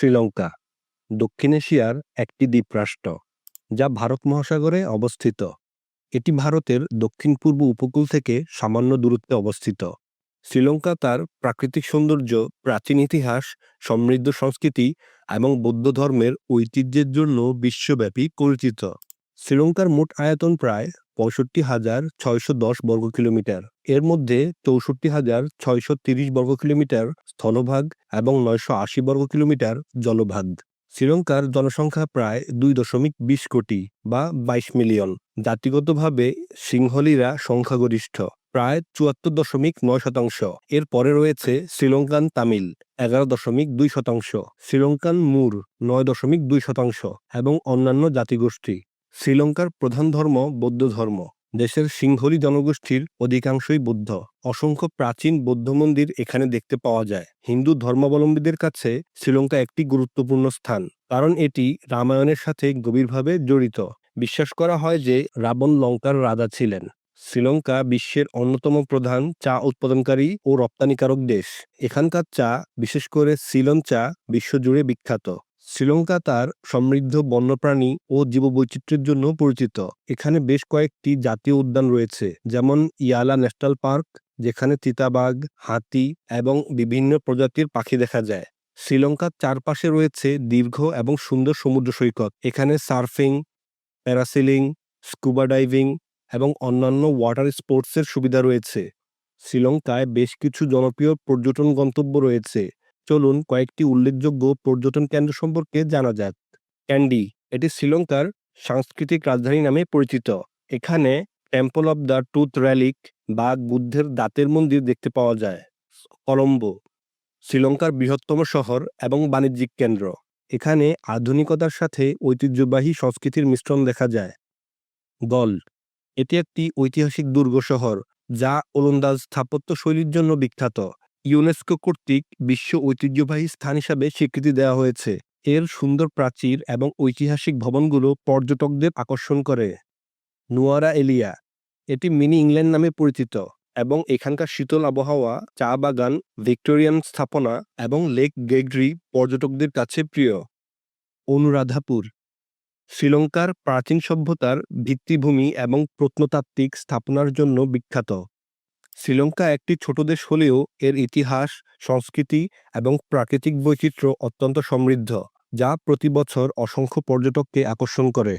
শ্রীলঙ্কা, দক্ষিণ এশিয়ার একটি দ্বীপরাষ্ট্র, যা ভারত মহাসাগরে অবস্থিত। এটি ভারতের দক্ষিণ পূর্ব উপকূল থেকে সামান্য দূরত্বে অবস্থিত। শ্রীলঙ্কা তার প্রাকৃতিক সৌন্দর্য, প্রাচীন ইতিহাস, সমৃদ্ধ সংস্কৃতি এবং বৌদ্ধ ধর্মের ঐতিহ্যের জন্য বিশ্বব্যাপী পরিচিত। শ্রীলঙ্কার মোট আয়তন প্রায় পঁয়ষট্টি হাজার ছয়শো দশ বর্গ কিলোমিটার। এর মধ্যে চৌষট্টি হাজার ছয়শো তিরিশ বর্গ কিলোমিটার স্থলভাগ এবং নয়শো আশি বর্গ কিলোমিটার জলভাগ। শ্রীলঙ্কার জনসংখ্যা প্রায় দুই দশমিক বিশ কোটি বা বাইশ মিলিয়ন। জাতিগতভাবে সিংহলীরা সংখ্যাগরিষ্ঠ, প্রায় চুয়াত্তর দশমিক নয় শতাংশ। এর পরে রয়েছে শ্রীলঙ্কান তামিল, এগারো দশমিক দুই শতাংশ। শ্রীলঙ্কান মুর, নয় দশমিক দুই শতাংশ এবং অন্যান্য জাতিগোষ্ঠী। শ্রীলঙ্কার প্রধান ধর্ম বৌদ্ধ ধর্ম। দেশের সিংহলী জনগোষ্ঠীর অধিকাংশই বৌদ্ধ। অসংখ্য প্রাচীন বৌদ্ধ মন্দির এখানে দেখতে পাওয়া যায়। হিন্দু ধর্মাবলম্বীদের কাছে শ্রীলঙ্কা একটি গুরুত্বপূর্ণ স্থান, কারণ এটি রামায়ণের সাথে গভীরভাবে জড়িত। বিশ্বাস করা হয় যে রাবণ লঙ্কার রাজা ছিলেন। শ্রীলঙ্কা বিশ্বের অন্যতম প্রধান চা উৎপাদনকারী ও রপ্তানিকারক দেশ। এখানকার চা, বিশেষ করে সিলন চা, বিশ্বজুড়ে বিখ্যাত। শ্রীলঙ্কা তার সমৃদ্ধ বন্যপ্রাণী ও জীববৈচিত্র্যের জন্য পরিচিত। এখানে বেশ কয়েকটি জাতীয় উদ্যান রয়েছে, যেমন ইয়ালা ন্যাশনাল পার্ক, যেখানে চিতাবাঘ, হাতি এবং বিভিন্ন প্রজাতির পাখি দেখা যায়। শ্রীলঙ্কার চারপাশে রয়েছে দীর্ঘ এবং সুন্দর সমুদ্র সৈকত। এখানে সার্ফিং, প্যারাসিলিং, স্কুবা ডাইভিং এবং অন্যান্য ওয়াটার স্পোর্টসের সুবিধা রয়েছে। শ্রীলঙ্কায় বেশ কিছু জনপ্রিয় পর্যটন গন্তব্য রয়েছে। চলুন কয়েকটি উল্লেখযোগ্য পর্যটন কেন্দ্র সম্পর্কে জানা যাক। ক্যান্ডি, এটি শ্রীলঙ্কার সাংস্কৃতিক রাজধানী নামে পরিচিত। এখানে temple of the tooth relic বা বুদ্ধের দাঁতের মন্দির দেখতে পাওয়া যায়। কলম্বো, শ্রীলঙ্কার বৃহত্তম শহর এবং বাণিজ্যিক কেন্দ্র। এখানে আধুনিকতার সাথে ঐতিহ্যবাহী সংস্কৃতির মিশ্রণ দেখা যায়। গল এটি একটি ঐতিহাসিক দুর্গ শহর যা ওলন্দাজ স্থাপত্য শৈলীর জন্য বিখ্যাত। ইউনেস্কো কর্তৃক বিশ্ব ঐতিহ্যবাহী স্থান হিসাবে স্বীকৃতি দেওয়া হয়েছে। এর সুন্দর প্রাচীর এবং ঐতিহাসিক ভবনগুলো পর্যটকদের আকর্ষণ করে। নুয়ারা এলিয়া, এটি মিনি ইংল্যান্ড নামে পরিচিত এবং এখানকার শীতল আবহাওয়া, চা বাগান, ভিক্টোরিয়ান স্থাপনা এবং লেক গেগ্রি পর্যটকদের কাছে প্রিয়। অনুরাধাপুর, শ্রীলঙ্কার প্রাচীন সভ্যতার ভিত্তিভূমি এবং প্রত্নতাত্ত্বিক স্থাপনার জন্য বিখ্যাত। শ্রীলঙ্কা একটি ছোট দেশ হলেও এর ইতিহাস, সংস্কৃতি এবং প্রাকৃতিক বৈচিত্র্য অত্যন্ত সমৃদ্ধ, যা প্রতি বছর অসংখ্য পর্যটককে আকর্ষণ করে।